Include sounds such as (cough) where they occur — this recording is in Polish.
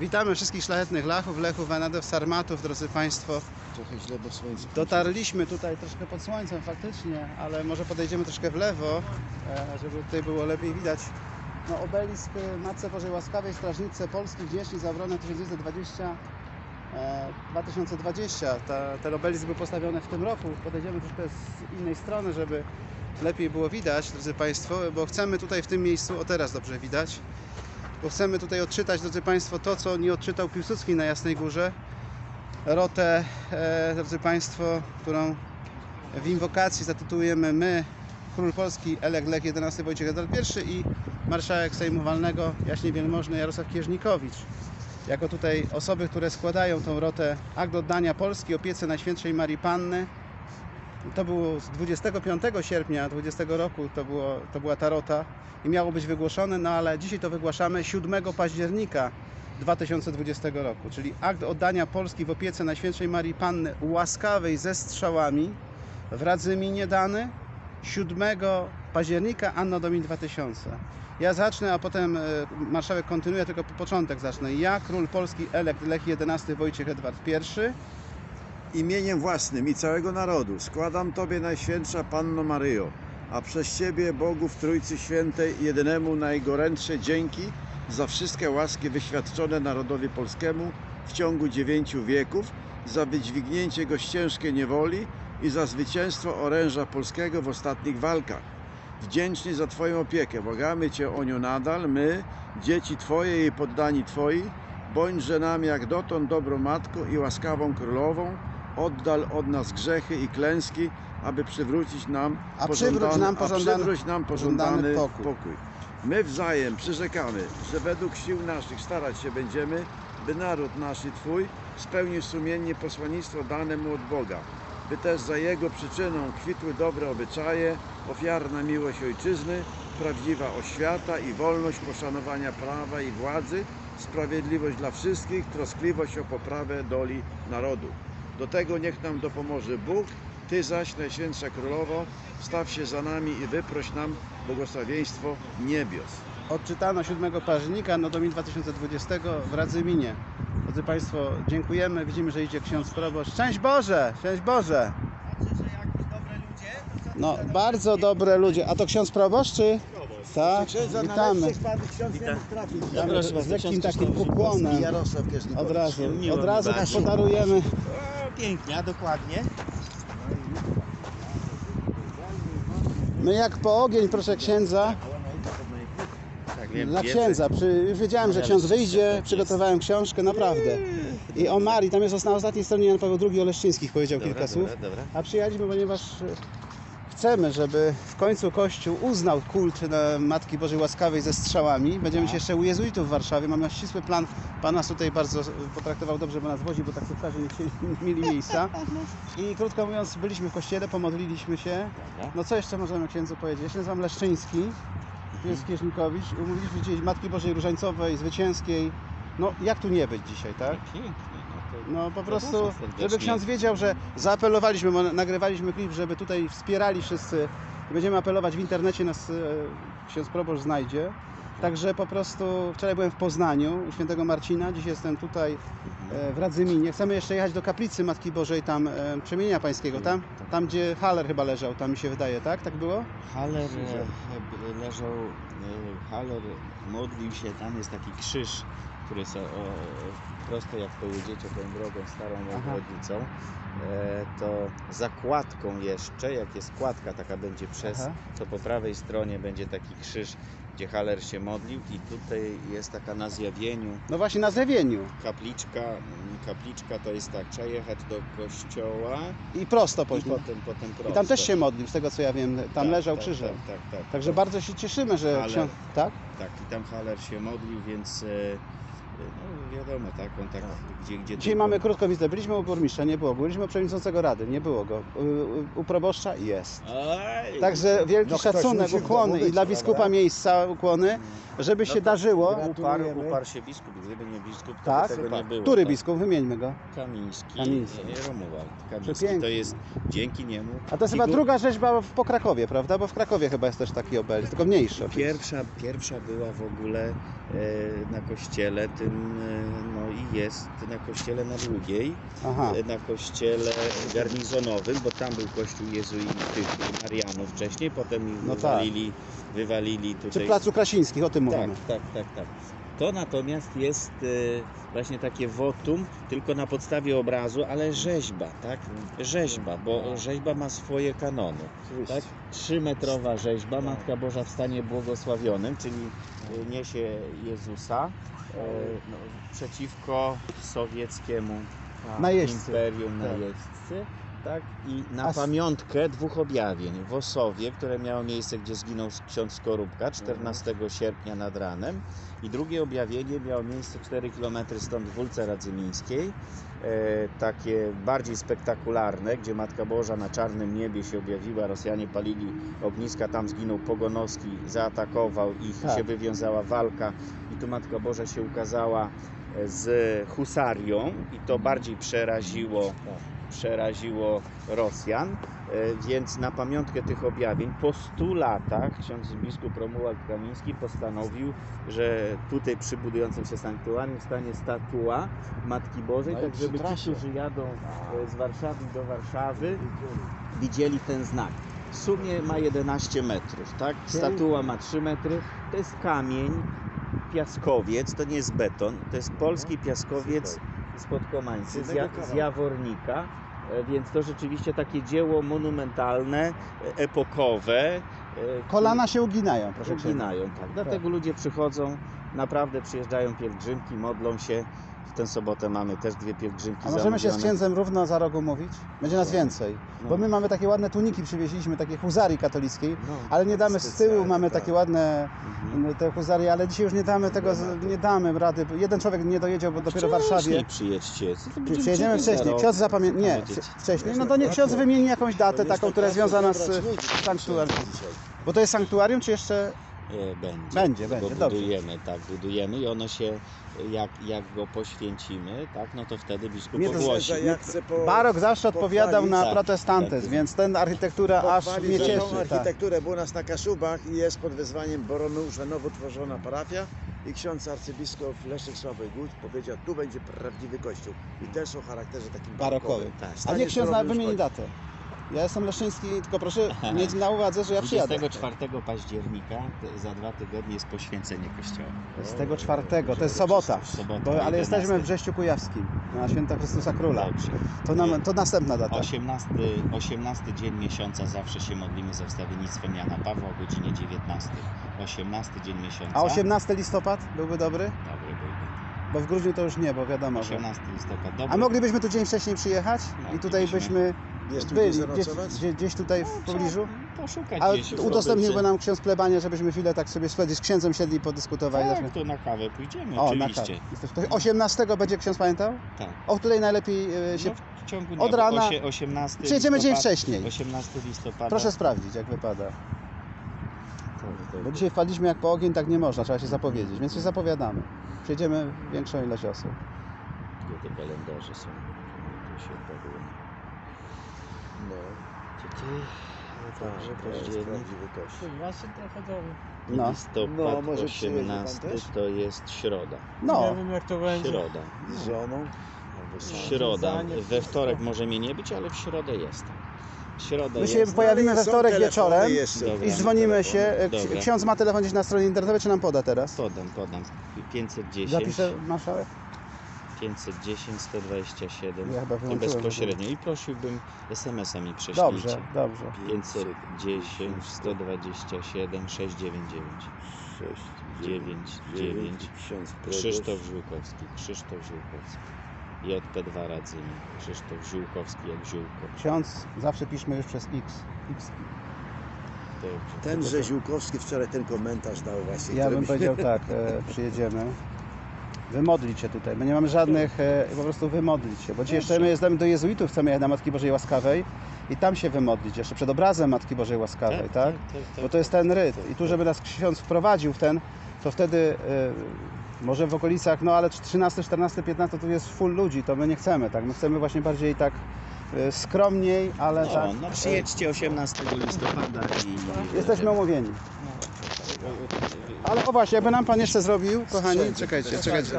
Witamy wszystkich szlachetnych lachów, lechów, anadew, sarmatów, drodzy Państwo. Trochę źle, bo słońce. Dotarliśmy tutaj troszkę pod słońcem faktycznie, ale może podejdziemy troszkę w lewo, e, żeby tutaj było lepiej widać. No, obelisk e, Matce Bożej Łaskawej, Strażnicy Polski, Wdzięczni za obronę 1920 e, 2020. Ta, ten obelisk był postawiony w tym roku. Podejdziemy troszkę z innej strony, żeby lepiej było widać, drodzy Państwo, bo chcemy tutaj w tym miejscu, o teraz dobrze widać, bo chcemy tutaj odczytać, drodzy Państwo, to, co nie odczytał Piłsudski na Jasnej Górze. Rotę, e, drodzy Państwo, którą w inwokacji zatytułujemy My, Król Polski, Elek Lech XI Wojciech Edward I i Marszałek Sejmu Walnego Jaśnie Wielmożny Jarosław Kieżnikowicz. Jako tutaj osoby, które składają tą rotę akt oddania Polski opiece Najświętszej Marii Panny. To było z 25 sierpnia 20 roku, to, było, to była ta rota i miało być wygłoszone, no ale dzisiaj to wygłaszamy 7 października 2020 roku, czyli akt oddania Polski w opiece Najświętszej Marii Panny łaskawej ze strzałami w Radzyminie dany 7 października Anno Domini 2000. Ja zacznę, a potem e, marszałek kontynuuje, tylko po początek zacznę. Ja, król Polski elekt Lech XI Wojciech Edward I, Imieniem własnym i całego narodu składam Tobie, Najświętsza Panno Maryjo, a przez Ciebie, Bogu w Trójcy Świętej, jedynemu najgorętsze dzięki za wszystkie łaski wyświadczone narodowi polskiemu w ciągu dziewięciu wieków, za wydźwignięcie go z ciężkiej niewoli i za zwycięstwo oręża polskiego w ostatnich walkach. Wdzięczni za Twoją opiekę, błagamy Cię o nią nadal, my, dzieci Twoje i poddani Twoi, bądźże nam jak dotąd dobrą matką i łaskawą królową, oddal od nas grzechy i klęski, aby przywrócić nam A przywróć nam a pożądany- przywróć nam pożądany pożądany pokój. pokój. My wzajem przyrzekamy, że według sił naszych starać się będziemy, by naród nasz i Twój spełnił sumiennie posłannictwo dane mu od Boga, by też za jego przyczyną kwitły dobre obyczaje, ofiarna miłość ojczyzny, prawdziwa oświata i wolność poszanowania prawa i władzy, sprawiedliwość dla wszystkich, troskliwość o poprawę doli narodu. Do tego niech nam dopomoże Bóg, Ty zaś, Najświętsza Królowo, staw się za nami i wyproś nam błogosławieństwo niebios. odczytano 7 października Anno Domini 2020 w Radzyminie. Drodzy Państwo, dziękujemy. Widzimy, że idzie ksiądz proboszcz. Szczęść Boże! Szczęść Boże! No, bardzo dobre ludzie. A to ksiądz proboszcz, czy? Tak, witamy. Tam z lekkim takim ukłonem. Od razu, od razu podarujemy. O, pięknie, a dokładnie. My jak po ogień, proszę księdza. Tak, wiem, Dla księdza. Przy, wiedziałem, że ksiądz wyjdzie, przygotowałem książkę, naprawdę. I o Marii, tam jest na ostatniej stronie Jan Paweł II o Leszczyńskich powiedział Dobra, kilka dobra, słów. Dobra. A przyjechaliśmy, ponieważ chcemy, żeby w końcu Kościół uznał kult na Matki Bożej Łaskawej ze strzałami. Będziemy się jeszcze u jezuitów w Warszawie. Mamy ścisły plan. Pan nas tutaj bardzo potraktował dobrze, bo nas wozi, bo taksówkarze nie, nie mieli miejsca. I krótko mówiąc, byliśmy w kościele, pomodliliśmy się. No co jeszcze możemy księdzu powiedzieć? Ja się nazywam Leszczyński, jest Kieżnikowicz. Umówiliśmy się Matki Bożej Różańcowej, Zwycięskiej. No jak tu nie być dzisiaj, tak? Pięknie, no po prostu, żeby ksiądz wiedział, że zaapelowaliśmy, bo nagrywaliśmy klip, żeby tutaj wspierali wszyscy. Będziemy apelować w internecie, nas e, ksiądz proboszcz znajdzie. Także po prostu wczoraj byłem w Poznaniu u świętego Marcina, dziś jestem tutaj e, w Radzyminie. Chcemy jeszcze jechać do kaplicy Matki Bożej, tam e, Przemienia Pańskiego, tam, tam gdzie Haller chyba leżał, tam mi się wydaje, tak? Tak było? Haller e, leżał, e, Haller modlił się, tam jest taki krzyż, który jest o, o, prosto jak pojedziecie tą drogą starą obwodnicą, e, to zakładką jeszcze, jak jest kładka taka będzie przez, Aha. to po prawej stronie będzie taki krzyż, gdzie Haller się modlił i tutaj jest taka na zjawieniu No właśnie na Zewieniu. kapliczka, kapliczka to jest tak, trzeba jechać do kościoła I prosto i później. potem, potem prosto. I tam też się modlił, z tego co ja wiem, tam Tak, leżał tak, krzyżem. Tak, tak, tak. Także tak, bardzo się cieszymy, że Ale- ksiądz... Tak? Tak, i tam Haller się modlił, więc e, e, no wiadomo, tak, on tak gdzie, gdzie Dzisiaj tylko- mamy krótką wizytę. Byliśmy u burmistrza, nie było go. Byliśmy u przewodniczącego rady, nie było go. U, u, proboszcza jest. Aj, Także wielki No ktoś szacunek, musi w ukłony i być, dla prawda? biskupa miejsca ukłony, żeby No się darzyło. uparł, Gratulujemy. uparł się biskup, gdyby nie biskup, to Tak? by tego nie było. Który tak. biskup? Wymieńmy go. Kamiński, Kamiński. e, Romuald Kamiński. Przepiękny. To jest dzięki niemu. A to jest chyba figur- druga rzeźba w- po Krakowie, prawda? Bo w Krakowie chyba jest też taki obelisk, tylko mniejszy. oczywiście. Pierwsza, pierwsza była w ogóle e, na kościele tym jest na kościele na Długiej, Aha. na kościele garnizonowym, bo tam był kościół jezuitów Marianów wcześniej, potem ich No tak. wywalili, wywalili Przy tutaj. Placu Krasińskich, o tym tak, mówimy. tak, tak, tak. To natomiast jest e, właśnie takie wotum, tylko na podstawie obrazu, ale rzeźba, tak? Rzeźba, bo rzeźba ma swoje kanony. Tak? Trzymetrowa rzeźba, Matka Boża w stanie błogosławionym, czyli e, niesie Jezusa e, no, przeciwko sowieckiemu imperium Tak. najeźdźcy. Tak? I na A s- pamiątkę dwóch objawień. W Osowie, które miało miejsce, gdzie zginął ksiądz Skorupka 14 sierpnia nad ranem. I drugie objawienie miało miejsce 4 km stąd w Wólce Radzymińskiej. E, takie bardziej spektakularne, gdzie Matka Boża na czarnym niebie się objawiła, Rosjanie palili ogniska, tam zginął Pogonowski, zaatakował ich, Tak. się wywiązała walka. I tu Matka Boża się ukazała e, z husarią. I to bardziej przeraziło, przeraziło Rosjan. E, Więc na pamiątkę tych objawień po 100 latach ksiądz biskup Romuald Kamiński postanowił, że tutaj przy budującym się sanktuarium stanie statua Matki Bożej, No tak żeby ci, którzy jadą e, z Warszawy do Warszawy, widzieli ten znak. W sumie ma 11 metrów, tak? Statua ma 3 metry. To jest kamień, piaskowiec, to nie jest beton, to jest polski piaskowiec spod Komańcy, z, ja, z. Jawornika. E, Więc to rzeczywiście takie dzieło monumentalne, e, epokowe. e, Kolana się uginają, proszę uginają, tak. Dlatego ludzie przychodzą, naprawdę przyjeżdżają pielgrzymki, modlą się. W tę sobotę mamy też dwie pielgrzymki A możemy się z zamówione. księdzem równo za rogu mówić? Będzie nas więcej. No. Bo my mamy takie ładne tuniki, przywieźliśmy, takie huzarii katolickiej, No. ale nie damy z tyłu, Specjalnie, mamy tak. takie ładne Mhm. te huzarie, ale dzisiaj już nie damy tego, z- nie damy rady. Jeden człowiek nie dojedzie, bo dopiero w Warszawie. Wcześniej przyjedźcie. Co to będziemy Przyjedziemy czekać wcześniej. rok? Ksiądz zapamię... Nie, Powiedzieć. wcze- wcześniej. No to niech ksiądz wymieni jakąś datę taką, która jest związana z sanktuarium. Bo to jest sanktuarium, czy jeszcze E, Będzie. Będzie, Bo będzie, dobrze. budujemy, tak, budujemy i ono się, jak, jak go poświęcimy, tak, no to wtedy biskup Mnie to ogłosi. Ja chcę po... Barok zawsze odpowiadał na tak, protestantyzm, tak. więc ten architektura aż mnie cieszy. tą Tak. architekturę, było nas na Kaszubach i jest pod wezwaniem Boromeusza nowo tworzona parafia i ksiądz arcybiskup Leszek Sławek Głód powiedział, tu będzie prawdziwy kościół i też o charakterze takim Barokowym. Tak. A niech ksiądz wymieni datę. Ja jestem leszczyński, tylko proszę (laughs) mieć na uwadze, że ja przyjadę. 24 października, to za dwa tygodnie jest poświęcenie kościoła. 24, to jest sobota. Sobota, Bo, ale 11. jesteśmy w Brześciu Kujawskim, na święto Chrystusa Króla. Dobrze. To, nam, to następna data. 18, 18 dzień miesiąca zawsze się modlimy za wstawiennictwem Jana Pawła o godzinie 19. 18 dzień miesiąca. A 18 listopad byłby dobry? Dobry byłby. Bo w grudniu to już nie, bo wiadomo, że... 18 listopada. Dobry. A moglibyśmy tu dzień wcześniej przyjechać i tutaj byśmy Jest tu byli gdzie gdzieś, zanocować? gdzieś, gdzieś tutaj w No, pobliżu. Poszukać A gdzieś. udostępniłby nam ksiądz plebanie, żebyśmy chwilę tak sobie z księdzem siedli i podyskutowali. Tak, to na kawę pójdziemy, O, na oczywiście. kawę. To 18 będzie ksiądz pamiętał? Tak. O której najlepiej e, się... No, w ciągu dnia, od bo rana- osie- 18 Przyjedziemy dzień listopad- wcześniej. 18 listopada. Proszę sprawdzić, jak wypada. Bo dzisiaj wpadliśmy jak po ogień, tak nie można, trzeba się zapowiedzieć, więc się zapowiadamy. Przyjedziemy większą ilość osób. Gdzie te kalendarze są? Tu się. No, Tutaj, także tak, to jest październik. prawdziwy kościół. Właśnie trochę dobrze. No. Listopad No, może przyjedzie pan 18 też? to jest środa. No, Nie wiem jak to będzie. Środa. Z żoną? Albo sam. Środa. We wszystko. wtorek może mnie nie być, ale w środę jestem. Środa My się jest. pojawimy we są wtorek telefony wieczorem jeszcze. Dobra. i dzwonimy się. E, Dobra. ksi- Ksiądz ma telefon gdzieś na stronie internetowej, czy nam poda teraz? Podam, podam. 510, Zapiszę marszałek? 510, 127. Ja chyba wyłączyłem. bezpośrednio. I prosiłbym SMS-a mi prześlijcie. Dobrze, dobrze. 510, 127, 699. 6, 9, 9. Ksiądz proboszcz. Krzysztof Ziółkowski. Krzysztof Ziółkowski. JP2 Radzymi. Krzysztof Ziółkowski jak ziółko. Ksiądz, zawsze piszmy już przez X. X. Ten Rzeziłkowski wczoraj ten komentarz dał właśnie. Ja bym powiedział (laughs) tak, e, przyjedziemy. Wymodlić się tutaj, bo nie mamy żadnych, e, po prostu wymodlić się. Bo dzisiaj jeszcze my jedziemy do jezuitów, chcemy jechać na Matki Bożej Łaskawej i tam się wymodlić, jeszcze przed obrazem Matki Bożej Łaskawej, tak? Bo to jest ten ryt. I tu, żeby nas ksiądz wprowadził w ten, to wtedy e, może w okolicach, no ale 13, 14, 15 tu jest full ludzi, to my nie chcemy, tak? My chcemy właśnie bardziej tak e, skromniej, ale No, tak. no przyjedźcie 18 listopada i... Jesteśmy umówieni. Ale o właśnie, jakby nam pan jeszcze zrobił, kochani, czekajcie, czekajcie.